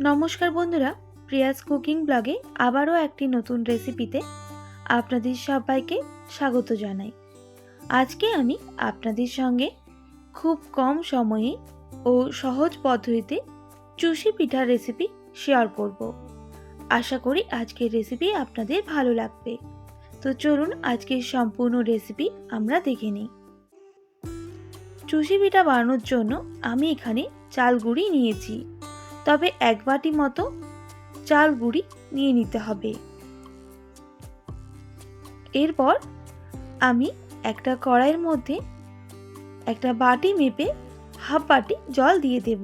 নমস্কার বন্ধুরা, Prius cooking ব্লগে আবারও একটি নতুন রেসিপিতে আপনাদের সবাইকে স্বাগত জানাই। আজকে আমি আপনাদের সঙ্গে খুব কম সময়ে ও সহজ পদ্ধতিতে চুষি পিঠার রেসিপি শেয়ার করব। আশা করি আজকের রেসিপি আপনাদের ভালো লাগবে। তো চলুন আজকের সম্পূর্ণ রেসিপি আমরা দেখে নিই। চুষি পিঠা বানানোর জন্য আমি এখানে চাল গুঁড়ি নিয়েছি। তবে এক বাটি মতো চাল গুঁড়ি নিয়ে নিতে হবে। এরপর আমি একটা কড়াইয়ের মধ্যে একটা বাটি মেপে হাফ বাটি জল দিয়ে দেব।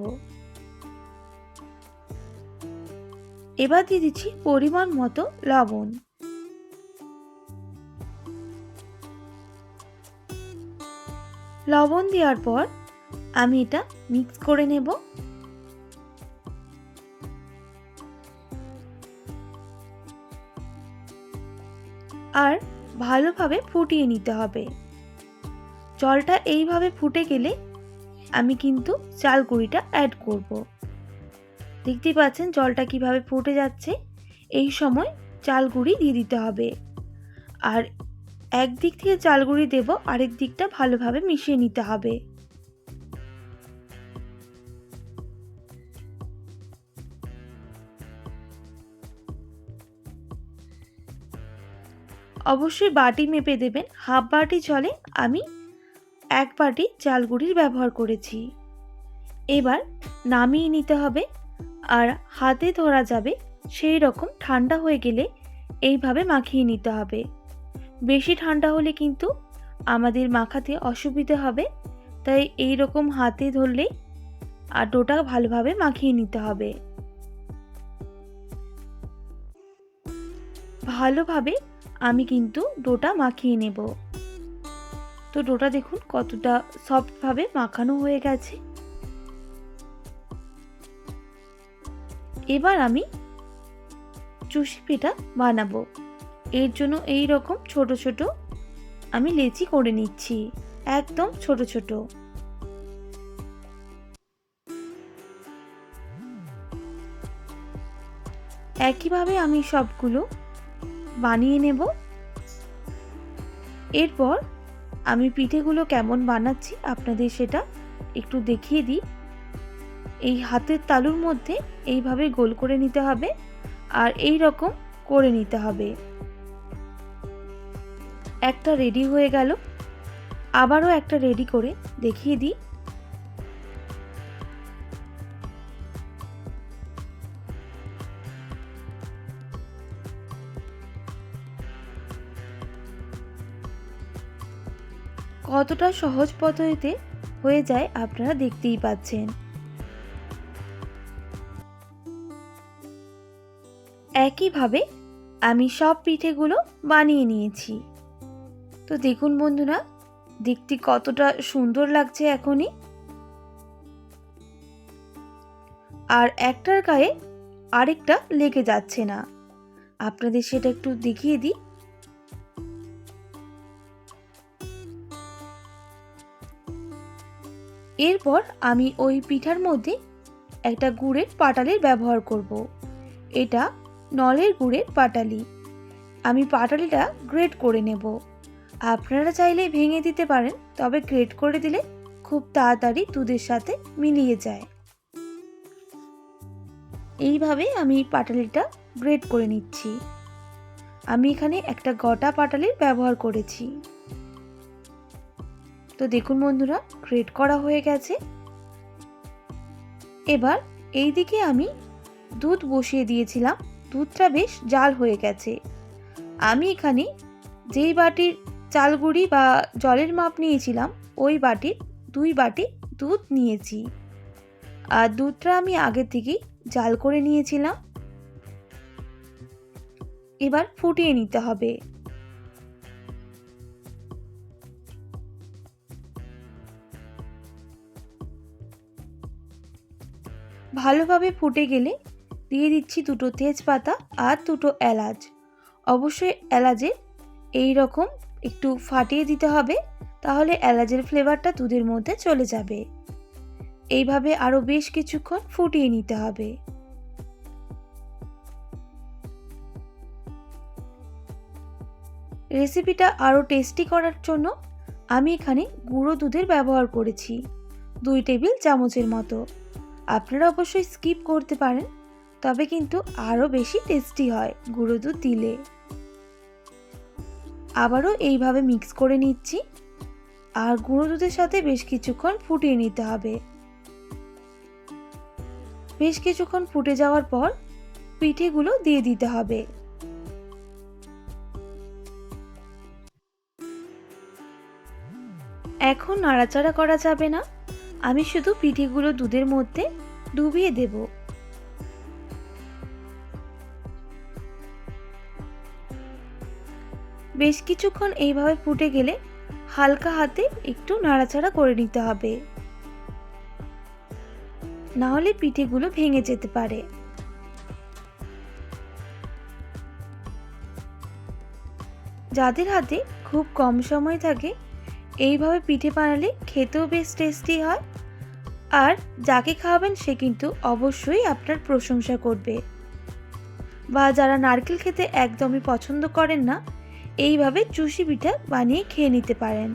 এবার দিয়ে দিচ্ছি পরিমাণ মতো লবণ। লবণ দেওয়ার পর আমি এটা মিক্স করে নেব। আর ভালোভাবে ফুটিয়ে নিতে হবে। জলটা এইভাবে ফুটে গেলে আমি কিন্তু চাল গুঁড়িটা অ্যাড করব। দেখতেই পাচ্ছেন জলটা কীভাবে ফুটে যাচ্ছে? এই সময় চাল গুঁড়ি দিয়ে দিতে হবে। আর একদিক থেকে চাল গুঁড়ি দেবো, আরেক দিকটা ভালোভাবে মিশিয়ে নিতে হবে। অবশ্যই বাটি মেপে দেবেন। হাফ বাটি জলে আমি এক বাটি চালগুড়ির ব্যবহার করেছি। এবার নামিয়ে নিতে হবে আর হাতে ধরা যাবে সেই রকম ঠান্ডা হয়ে গেলে এইভাবে মাখিয়ে নিতে হবে। বেশি ঠান্ডা হলে কিন্তু আমাদের মাখাতে অসুবিধে হবে, তাই এই রকম হাতে ধরলেই আর ডোটা ভালোভাবে মাখিয়ে নিতে হবে। ভালোভাবে আমি কিন্তু ডোটা মাখিয়ে নেব। তো ডোটা দেখুন কতটা সফটভাবে মাখানো হয়ে গেছে। এবার আমি চুষি পিঠা বানাবো। এর জন্য এই রকম ছোট ছোট আমি লেচি করে নিচ্ছি, একদম ছোট ছোট। একইভাবে আমি সবগুলো বানিয়ে নেব। এরপর আমি পিঠেগুলো কেমন বানাচ্ছি আপনাদের সেটা একটু দেখিয়ে দিই। এই হাতের তালুর মধ্যে এইভাবে গোল করে নিতে হবে আর এই রকম করে নিতে হবে। একটা রেডি হয়ে গেল। আবারও একটা রেডি করে দেখিয়ে দিই। কতটা সহজ পদ্ধতিতে হয়ে যায় আপনারা দেখতেই পাচ্ছেন। একইভাবে আমি সব পিঠেগুলো বানিয়ে নিয়েছি। তো দেখুন বন্ধুরা, দেখতে কতটা সুন্দর লাগছে এখনই। আর একটার গায়ে আরেকটা লেগে যাচ্ছে না। আপনাদের সেটা একটু দেখিয়ে দিই। এরপর আমি ওই পিঠার মধ্যে একটা গুড়ের পাটালির ব্যবহার করব। এটা নলের গুড়ের পাটালি। আমি পাটালিটা গ্রেট করে নেব। আপনারা চাইলে ভেঙে দিতে পারেন, তবে গ্রেট করে দিলে খুব তাড়াতাড়ি দুধের সাথে মিলিয়ে যায়। এইভাবে আমি পাটালিটা গ্রেট করে নিচ্ছি। আমি এখানে একটা গটা পাটালির ব্যবহার করেছি। তো দেখুন বন্ধুরা গ্রেট করা হয়ে গেছে। এবার এই দিকে আমি দুধ বসিয়ে দিয়েছিলাম, দুধটা বেশ জাল হয়ে গেছে। আমি এখানে যেই বাটির চালগুড়ি বা জলের মাপ নিয়েছিলাম, ওই বাটির দুই বাটি দুধ নিয়েছি। আর দুধটা আমি আগে থেকেই জাল করে নিয়েছিলাম। এবার ফুটিয়ে নিতে হবে। ভালোভাবে ফুটে গেলে দিয়ে দিচ্ছি দুটো তেজপাতা আর দুটো এলাচ। অবশ্যই এলাচে এই রকম একটু ফাটিয়ে দিতে হবে, তাহলে এলাচের ফ্লেভারটা দুধের মধ্যে চলে যাবে। এইভাবে আরও বেশ কিছুক্ষণ ফুটিয়ে নিতে হবে। রেসিপিটা আরও টেস্টি করার জন্য আমি এখানে গুঁড়ো দুধের ব্যবহার করেছি, দুই টেবিল চামচের মতো। আপনারা অবশ্যই স্কিপ করতে পারেন, তবে কিন্তু আরও বেশি টেস্টি হয় গুঁড়ো দুধ দিলে। আবারও এইভাবে মিক্স করে নিচ্ছি। আর গুঁড়ো দুধের সাথে বেশ কিছুক্ষণ ফুটিয়ে নিতে হবে। বেশ কিছুক্ষণ ফুটে যাওয়ার পর পিঠেগুলো দিয়ে দিতে হবে। এখন নাড়াচাড়া করা যাবে না। আমি শুধু পিঠেগুলো দুধের মধ্যে ডুবিয়ে দেব। বেশ কিছুক্ষণ এইভাবে ফুটে গেলে হালকা হাতে একটু নাড়াচাড়া করে নিতে হবে। নাহলে পিঠেগুলো ভেঙে যেতে পারে। যাদের হাতে খুব কম সময় থাকে, এইভাবে পিঠে বানালে খেতেও বেশ টেস্টি হয় আর যাকে খাওয়াবেন সে কিন্তু অবশ্যই আপনার প্রশংসা করবে। বা যারা নারকেল খেতে একদমই পছন্দ করেন না, এইভাবে চুষি পিঠা বানিয়ে খেয়ে নিতে পারেন।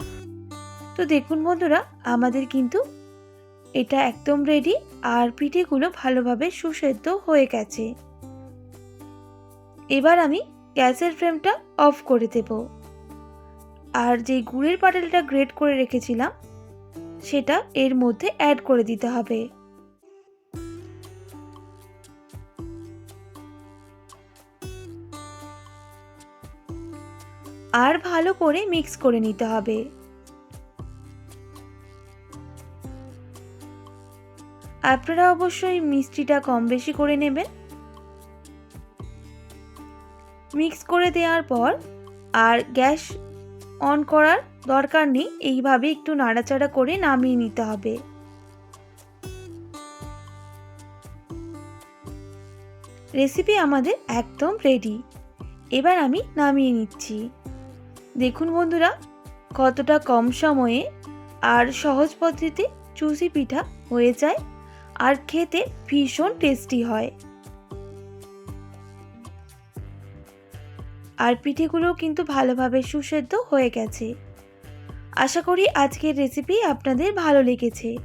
তো দেখুন বন্ধুরা, আমাদের কিন্তু এটা একদম রেডি আর পিঠেগুলো ভালোভাবে সুসেদ্ধ হয়ে গেছে। এবার আমি গ্যাসের ফ্লেমটা অফ করে দেব। আর যে গুড়ের পাটালটা গ্রেট করে রেখেছিলাম সেটা এর মধ্যে অ্যাড করে দিতে হবে। আর ভালো করে মিক্স করে নিতে হবে। আপনারা অবশ্যই মিষ্টিটা কম বেশি করে নেবেন। মিক্স করে দেওয়ার পর আর গ্যাস অন করার দরকার নেই। এইভাবে একটু নাড়াচাড়া করে নামিয়ে নিতে হবে। রেসিপি আমাদের একদম রেডি এবার আমি নামিয়ে নিচ্ছি। দেখুন বন্ধুরা, কতটা কম সময়ে আর সহজ পদ্ধতিতে চুষি পিঠা হয়ে যায় আর খেতে ভীষণ টেস্টি হয়। আর পিঠেগুলোও কিন্তু ভালোভাবে সুসেদ্ধ হয়ে গেছে। আশা করি আজকের রেসিপি আপনাদের ভালো লেগেছে।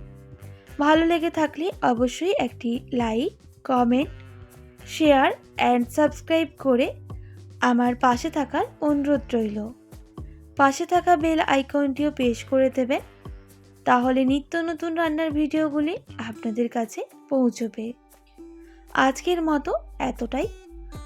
ভালো লেগে থাকলে অবশ্যই একটি like comment share and subscribe করে আমার পাশে থাকার অনুরোধ রইল। পাশে থাকা বেল আইকনটিও পেশ করে দেবেন, তাহলে নিত্য নতুন রান্নার ভিডিওগুলি আপনাদের কাছে পৌঁছবে। আজকের মতো এতটাই।